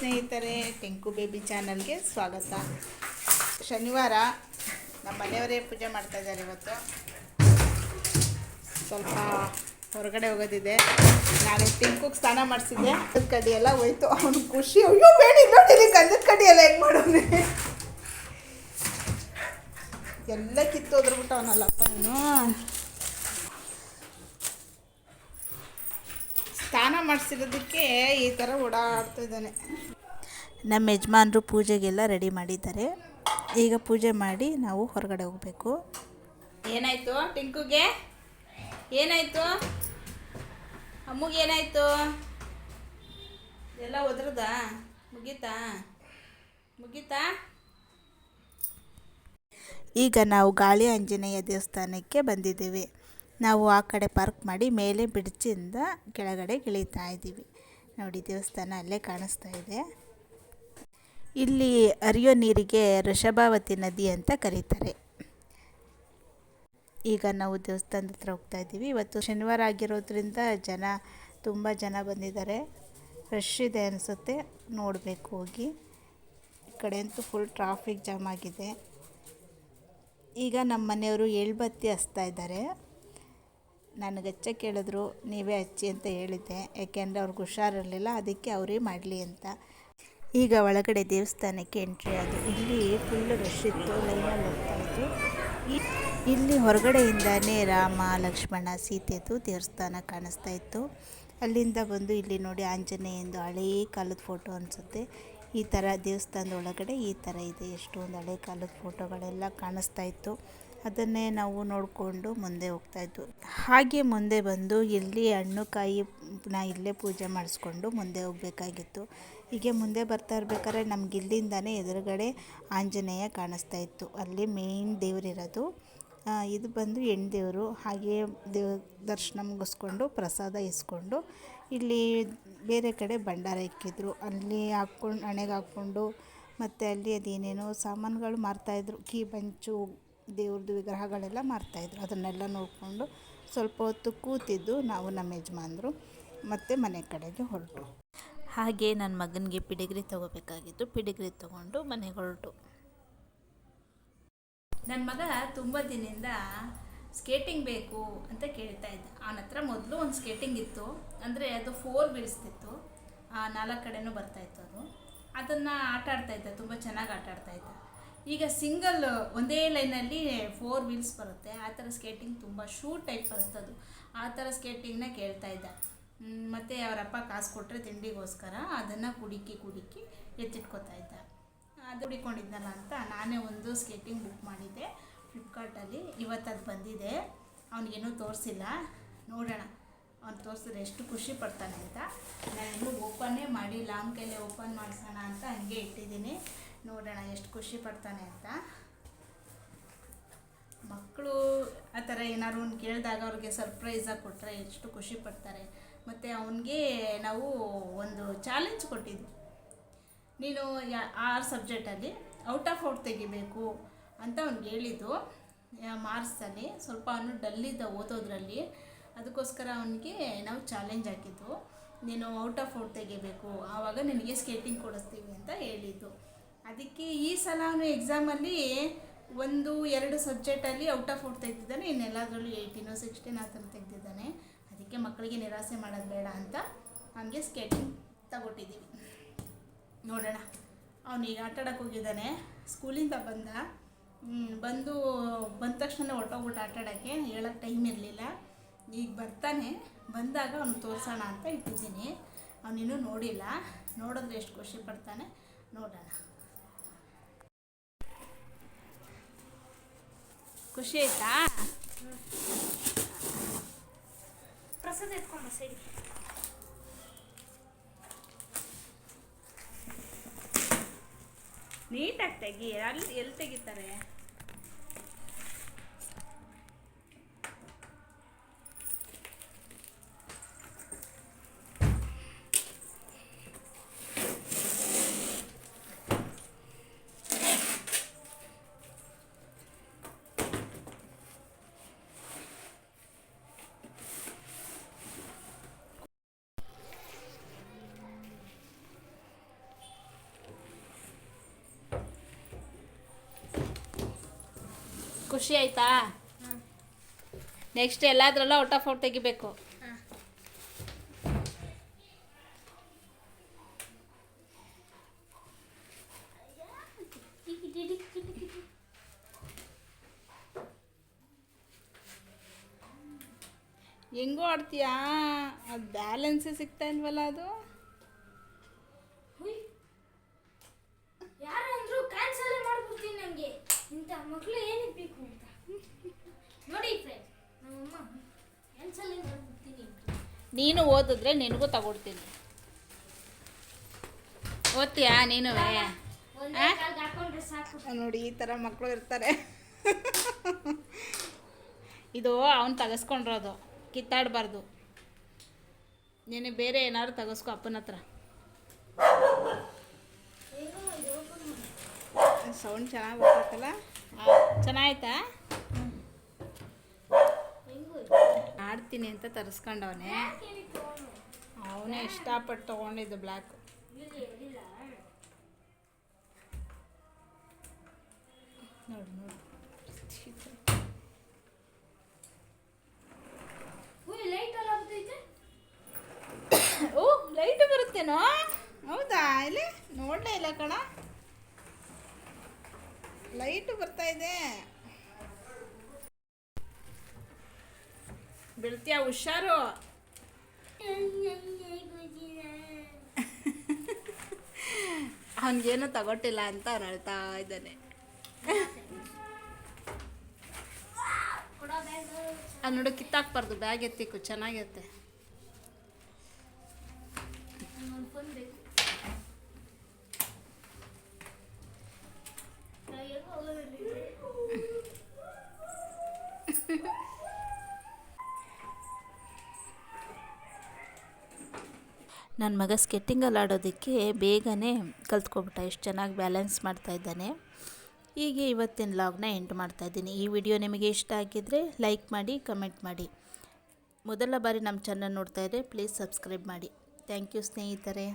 ಸ್ನೇಹಿತರೆ ಟೆಂಕು ಬೇಬಿ ಚಾನಲ್ಗೆ ಸ್ವಾಗತ. ಶನಿವಾರ ನಮ್ಮ ಮನೆಯವರೇ ಪೂಜೆ ಮಾಡ್ತಾ ಇದ್ದಾರೆ ಇವತ್ತು. ಸ್ವಲ್ಪ ಹೊರಗಡೆ ಹೋಗೋದಿದೆ. ನಾನು ಟೆಂಕುಗೆ ಸ್ನಾನ ಮಾಡಿಸಿದ್ದೆ. ಗಂಧದ ಕಡ್ಡಿ ಎಲ್ಲ ಹೋಯ್ತು. ಅವನು ಖುಷಿ. ಅಯ್ಯೋ, ಬೇಡಿ, ನೋಡಿ ಗಂಧದ ಕಡ್ಡಿ ಎಲ್ಲ ಹೆಂಗೆ ಮಾಡೋನೆ. ಎಲ್ಲ ಕಿತ್ತೋದ್ರಬಿಟ್ಟು ಅವನಲ್ಲಪ್ಪ ಅವನು ಸ್ನಾನ ಈ ಥರ ಓಡಾಡ್ತಾ ಇದ್ದಾನೆ. ನಮ್ಮ ಯಜಮಾನರು ಪೂಜೆಗೆಲ್ಲ ರೆಡಿ ಮಾಡಿದ್ದಾರೆ. ಈಗ ಪೂಜೆ ಮಾಡಿ ನಾವು ಹೊರಗಡೆ ಹೋಗಬೇಕು. ಏನಾಯಿತು ಟಿಂಕುಗೆ? ಏನಾಯಿತು? ಅಮ್ಮಗೆ ಏನಾಯಿತು? ಎಲ್ಲ ಒದ್ರದ? ಮುಗೀತಾ? ಮುಗೀತಾ? ಈಗ ನಾವು ಗಾಳಿ ಆಂಜನೇಯ ದೇವಸ್ಥಾನಕ್ಕೆ ಬಂದಿದ್ದೇವೆ. ನಾವು ಆ ಕಡೆ ಪಾರ್ಕ್ ಮಾಡಿ ಮೇಲೆ ಬ್ರಿಡ್ಜಿಂದ ಕೆಳಗಡೆ ಇಳಿತಾ ಇದ್ದೀವಿ. ನೋಡಿ, ದೇವಸ್ಥಾನ ಅಲ್ಲೇ ಕಾಣಿಸ್ತಾ ಇದೆ. ಇಲ್ಲಿ ಹರಿಯೋ ನೀರಿಗೆ ವೃಷಭಾವತಿ ನದಿ ಅಂತ ಕರೀತಾರೆ. ಈಗ ನಾವು ದೇವಸ್ಥಾನದ ಹತ್ರ ಹೋಗ್ತಾ ಇದ್ದೀವಿ. ಇವತ್ತು ಶನಿವಾರ ಆಗಿರೋದ್ರಿಂದ ಜನ, ತುಂಬ ಜನ ಬಂದಿದ್ದಾರೆ. ರಶ್ ಇದೆ ಅನಿಸುತ್ತೆ. ನೋಡಬೇಕು ಹೋಗಿ. ಈ ಕಡೆ ಅಂತೂ ಫುಲ್ ಟ್ರಾಫಿಕ್ ಜಾಮ್ ಆಗಿದೆ. ಈಗ ನಮ್ಮ ಮನೆಯವರು ಎಳ್ಬತ್ತಿ ಹಚ್ತಾ ಇದ್ದಾರೆ. ನನಗೆ ಹಚ್ಚಕ್ಕೆ ಕೇಳಿದ್ರು, ನೀವೇ ಹಚ್ಚಿ ಅಂತ ಹೇಳಿದ್ದೆ. ಯಾಕೆಂದರೆ ಅವ್ರಿಗೆ ಹುಷಾರಿರಲಿಲ್ಲ, ಅದಕ್ಕೆ ಅವರೇ ಮಾಡಲಿ ಅಂತ. ಈಗ ಒಳಗಡೆ ದೇವಸ್ಥಾನಕ್ಕೆ ಎಂಟ್ರಿ ಆಯಿತು ಇಲ್ಲಿ ಫುಲ್ಲು ರಶ್ ಇತ್ತು ಲೈನಲ್ಲಿ ಹೋಗ್ತಾ ಇತ್ತು. ಈ- ಇಲ್ಲಿ ಹೊರಗಡೆಯಿಂದನೇ ರಾಮ, ಲಕ್ಷ್ಮಣ ಸೀತೆದು ದೇವಸ್ಥಾನ ಕಾಣಿಸ್ತಾ ಇತ್ತು. ಅಲ್ಲಿಂದ ಬಂದು ಇಲ್ಲಿ ನೋಡಿ ಆಂಜನೇಯಂದು ಹಳೇ ಕಾಲದ ಫೋಟೋ ಅನಿಸುತ್ತೆ. ಈ ಥರ ದೇವಸ್ಥಾನದ ಒಳಗಡೆ ಈ ಥರ ಇದೆ. ಎಷ್ಟೊಂದು ಹಳೆ ಕಾಲದ ಫೋಟೋಗಳೆಲ್ಲ ಕಾಣಿಸ್ತಾ ಇತ್ತು. ಅದನ್ನೇ ನಾವು ನೋಡಿಕೊಂಡು ಮುಂದೆ ಹೋಗ್ತಾ ಇದ್ವು. ಹಾಗೆ ಮುಂದೆ ಬಂದು ಇಲ್ಲಿ ಹಣ್ಣು ಕಾಯಿ ನಾ ಇಲ್ಲೇ ಪೂಜೆ ಮಾಡಿಸ್ಕೊಂಡು ಮುಂದೆ ಹೋಗಬೇಕಾಗಿತ್ತು. ಹೀಗೆ ಮುಂದೆ ಬರ್ತಾ ಇರಬೇಕಾದ್ರೆ ನಮ್ಗೆ ಇಲ್ಲಿಂದಾನೇ ಎದುರುಗಡೆ ಆಂಜನೇಯ ಕಾಣಿಸ್ತಾ ಇತ್ತು. ಅಲ್ಲಿ ಮೇಯ್ನ್ ದೇವರಿರೋದು ಇದು ಬಂದು ಹೆಣ್ಣು ದೇವರು ಹಾಗೆ ದೇವ ದರ್ಶನ ಮುಗಿಸ್ಕೊಂಡು ಪ್ರಸಾದ ಇಸ್ಕೊಂಡು ಇಲ್ಲಿ ಬೇರೆ ಕಡೆ ಭಂಡಾರ ಇಕ್ಕಿದ್ರು. ಅಲ್ಲಿ ಹಾಕ್ಕೊಂಡು ಹಣೆಗೆ ಹಾಕ್ಕೊಂಡು ಮತ್ತು ಅಲ್ಲಿ ಅದೇನೇನೋ ಸಾಮಾನುಗಳು ಮಾರ್ತಾಯಿದ್ರು ಕೀ, ಬಂಚು ದೇವ್ರದ್ದು ವಿಗ್ರಹಗಳೆಲ್ಲ ಮಾಡ್ತಾಯಿದ್ರು ಅದನ್ನೆಲ್ಲ ನೋಡಿಕೊಂಡು ಸ್ವಲ್ಪ ಹೊತ್ತು ಕೂತಿದ್ದು ನಾವು ನಮ್ಮ ಯಜಮಾನ್ರು ಮತ್ತು ಮನೆ ಕಡೆಗೆ ಹೊರಟು. ಹಾಗೆ ನನ್ನ ಮಗನಿಗೆ ಪಿಡಿಗ್ರಿ ತೊಗೋಬೇಕಾಗಿತ್ತು. ಪಿಡಿಗ್ರಿ ತೊಗೊಂಡು ಮನೆಗೆ ಹೊರಟು. ನನ್ನ ಮಗ ತುಂಬ ದಿನದಿಂದ ಸ್ಕೇಟಿಂಗ್ ಬೇಕು ಅಂತ ಕೇಳ್ತಾ ಇದ್ದ. ಅವನ ಹತ್ರ ಮೊದಲು ಒಂದು ಸ್ಕೇಟಿಂಗ್ ಇತ್ತು. ಅಂದರೆ ಅದು ಫೋರ್ ಬೀಳಿಸ್ತಿತ್ತು ನಾಲ್ಕು ಕಡೆನೂ ಬರ್ತಾಯಿತ್ತು ಅದು. ಅದನ್ನು ಆಟ ಆಡ್ತಾ ಇದ್ದ. ತುಂಬ ಚೆನ್ನಾಗಿ ಆಟ ಈಗ ಸಿಂಗಲ್ ಒಂದೇ ಲೈನಲ್ಲಿ ಫೋರ್ ವೀಲ್ಸ್ ಬರುತ್ತೆ. ಆ ಥರ ಸ್ಕೇಟಿಂಗ್ ತುಂಬ ಶೂ ಟೈಪ್ ಬರುತ್ತೆ ಅದು ಆ ಥರ ಸ್ಕೇಟಿಂಗ್ನ ಕೇಳ್ತಾ ಇದ್ದ. ಮತ್ತು ಅವರಪ್ಪ ಕಾಸು ಕೊಟ್ಟರೆ ತಿಂಡಿಗೋಸ್ಕರ ಅದನ್ನು ಕುಡಿಕಿ ಕುಡಿಕಿ ಎತ್ತಿಟ್ಕೊತಾ ಇದ್ದ. ಅದು ಹುಡಿಕೊಂಡಿದ್ದಲ್ಲ ಅಂತ ನಾನೇ ಒಂದು ಸ್ಕೇಟಿಂಗ್ ಬುಕ್ ಮಾಡಿದ್ದೆ. ಫ್ಲಿಪ್ಕಾರ್ಟಲ್ಲಿ ಇವತ್ತು ಅದು ಬಂದಿದೆ. ಅವನಿಗೇನೂ ತೋರಿಸಿಲ್ಲ. ನೋಡೋಣ. ಅವ್ನು ತೋರಿಸಿದ್ರೆ ಎಷ್ಟು ಖುಷಿ ಪಡ್ತಾನೆ ಅಂತ. ನಾನು ಇನ್ನೂ ಓಪನ್ನೇ ಮಾಡಿ ಲಾಂಗ್ ಕೈಲೇ ಓಪನ್ ಮಾಡಿಸೋಣ ಅಂತ ಹಂಗೆ ಇಟ್ಟಿದ್ದೀನಿ. ನೋಡೋಣ, ಎಷ್ಟು ಖುಷಿ ಪಡ್ತಾನೆ ಅಂತ. ಮಕ್ಕಳು ಆ ಥರ ಏನಾದ್ರು ಒಂದು ಕೇಳಿದಾಗ ಅವ್ರಿಗೆ ಸರ್ಪ್ರೈಸಾಗಿ ಕೊಟ್ಟರೆ ಎಷ್ಟು ಖುಷಿ ಪಡ್ತಾರೆ. ಮತ್ತು ಅವನಿಗೆ ನಾವು ಒಂದು ಚಾಲೆಂಜ್ ಕೊಟ್ಟಿದ್ವಿ. ನೀನು ಯಾ, ಆರು ಸಬ್ಜೆಕ್ಟಲ್ಲಿ ಔಟ್ ಆಫ್ ಔಟ್ ತೆಗಿಬೇಕು ಅಂತ ಅವ್ನಿಗೆ ಹೇಳಿದ್ದು. ಮಾರ್ಕ್ಸಲ್ಲಿ ಸ್ವಲ್ಪ ಅವನು ಡಲ್ಲಿದ್ದ ಓದೋದ್ರಲ್ಲಿ. ಅದಕ್ಕೋಸ್ಕರ ಅವನಿಗೆ ನಾವು ಚಾಲೆಂಜ್ ಹಾಕಿದ್ದು. ನೀನು ಔಟ್ ಆಫ್ ಔಟ್ ತೆಗಿಬೇಕು. ಆವಾಗ ನಿನಗೆ ಸ್ಕೇಟಿಂಗ್ ಕೊಡಿಸ್ತೀವಿ ಅಂತ ಹೇಳಿದ್ದು. ಅದಕ್ಕೆ ಈ ಸಲ ಅವನು ಎಕ್ಸಾಮಲ್ಲಿ ಒಂದು ಎರಡು ಸಬ್ಜೆಕ್ಟಲ್ಲಿ ಔಟ್ ಆಫ್ ಔಟ್ ತೆಗೆದಿದ್ದಾನೆ ಇನ್ನೆಲ್ಲದರಲ್ಲೂ ಏಯ್ಟೀನೋ ಸಿಕ್ಸ್ಟೀನ್ ಆ ಥರ ತೆಗೆದಿದ್ದಾನೆ. ಅದಕ್ಕೆ ಮಕ್ಕಳಿಗೆ ನಿರಾಸೆ ಮಾಡೋದು ಬೇಡ ಅಂತ ಅವನಿಗೆ ಸ್ಕೇಟಿಂಗ್ ತಗೊಟ್ಟಿದ್ದೀವಿ. ನೋಡೋಣ. ಅವನೀಗ ಆಟ ಆಡೋಕೆ ಹೋಗಿದ್ದಾನೆ. ಸ್ಕೂಲಿಂದ ಬಂದ. ಬಂದು ಬಂದ ತಕ್ಷಣ ಹೊಟ್ಟೋಗ್ಬಿಟ್ಟು ಆಟ ಆಡೋಕ್ಕೆ. ಹೇಳೋಕ್ಕೆ ಟೈಮ್ ಇರಲಿಲ್ಲ. ಈಗ ಬರ್ತಾನೆ. ಬಂದಾಗ ಅವನು ತೋರಿಸೋಣ ಅಂತ ಇಟ್ಟಿದ್ದೀನಿ. ಅವನಿನ್ನೂ ನೋಡಿಲ್ಲ. ನೋಡಿದ್ರೆ ಎಷ್ಟು ಖುಷಿ ಪಡ್ತಾನೆ. ನೋಡೋಣ. ಖುಷಿ ಆಯ್ತಾ? ಪ್ರಸಾದ ಎತ್ಕೊಂಬ ಸರಿ. ನೀಟಾಗಿ ತೆಗಿ ಅಲ್ಲಿ ಎಲ್ಲಿ ತೆಗಿತಾರೆ? ಖುಷಿ ಆಯ್ತಾ? ನೆಕ್ಸ್ಟ್ ಎಲ್ಲಾದ್ರಲ್ಲ ಔಟ್ ಆಫ್ ಔಟ್ ತೆಗಿಬೇಕು. ಹೆಂಗೋ ಆಡ್ತೀಯಾ? ಅದು ಬ್ಯಾಲೆನ್ಸೇ ಸಿಗ್ತಾ ಇಲ್ವಲ್ಲ ಅದು? ನೀನು ಓದಿದ್ರೆ ನಿನಗೂ ತಗೊಡ್ತೀನಿ. ಓದ್ತೀಯಾ ನೀನು ನೋಡಿ ಈ ಥರ ಮಕ್ಕಳು ಇರ್ತಾರೆ. ಇದು ಅವನು ತಗಸ್ಕೊಂಡಿರೋದು ಕಿತ್ತಾಡಬಾರ್ದು. ನೀನು ಬೇರೆ ಏನಾದ್ರು ತಗಸ್ಕೊ ಅಪ್ಪನ ಹತ್ರ. ಸೌಂಡ್ ಚೆನ್ನಾಗಿ ಬರ್ತೈತಲ್ಲ ಚೆನ್ನಾಯ್ತಾ ಹೆಂಗೋ ಇದು? ಆಡ್ತೀನಿ ಅಂತ ತರಿಸ್ಕೊಂಡವನೆ. ಅವನೇ ಇಷ್ಟಪಟ್ಟು ತೊಗೊಂಡಿದ್ದು ಬ್ಲ್ಯಾಕ್ ನೋಡಿ ನೋಡಿ? ಓ ಲೈಟ್ ಬರುತ್ತೇನೋ? ಹೌದಾ ಇಲ್ಲಿ? ನೋಡಲೇ ಇಲ್ಲ ಕಣ. ಲೈಟ್ ಬರ್ತಾ ಇದೆ. ಬೀಳ್ತೀಯ ಹುಷಾರು. ಅವನಿಗೇನು ತಗೊಟ್ಟಿಲ್ಲ ಅಂತ ಅವ್ನು ಹೇಳ್ತಾ ಇದ್ದಾನೆ. ಆ. ಅದು ನೋಡು ಕಿತ್ತಾಕ್ಬಾರ್ದು ಬ್ಯಾಗ್ ಎತ್ತಿಕ್ಕು ಚೆನ್ನಾಗಿರುತ್ತೆ ನನ್ನ ಮಗ ಸ್ಕೆಟ್ಟಿಂಗಲ್ಲಿ ಆಡೋದಕ್ಕೆ ಬೇಗನೆ ಕಲ್ತ್ಕೊಬಿಟ್ಟ, ಎಷ್ಟು ಚೆನ್ನಾಗಿ ಬ್ಯಾಲೆನ್ಸ್ ಮಾಡ್ತಾ ಇದ್ದಾನೆ. ಹೀಗೆ ಇವತ್ತಿನ ಲಾಗ್ನ ಎಂಟು ಮಾಡ್ತಾ ಇದ್ದೀನಿ. ಈ ವಿಡಿಯೋ ನಿಮಗೆ ಇಷ್ಟ ಆಗಿದ್ದರೆ ಲೈಕ್ ಮಾಡಿ ಕಮೆಂಟ್ ಮಾಡಿ. ಮೊದಲ ಬಾರಿ ನಮ್ಮ ಚಾನಲ್ ನೋಡ್ತಾ ಇದ್ದರೆ ಪ್ಲೀಸ್ ಸಬ್ಸ್ಕ್ರೈಬ್ ಮಾಡಿ. ಥ್ಯಾಂಕ್ ಯು ಸ್ನೇಹಿತರೆ.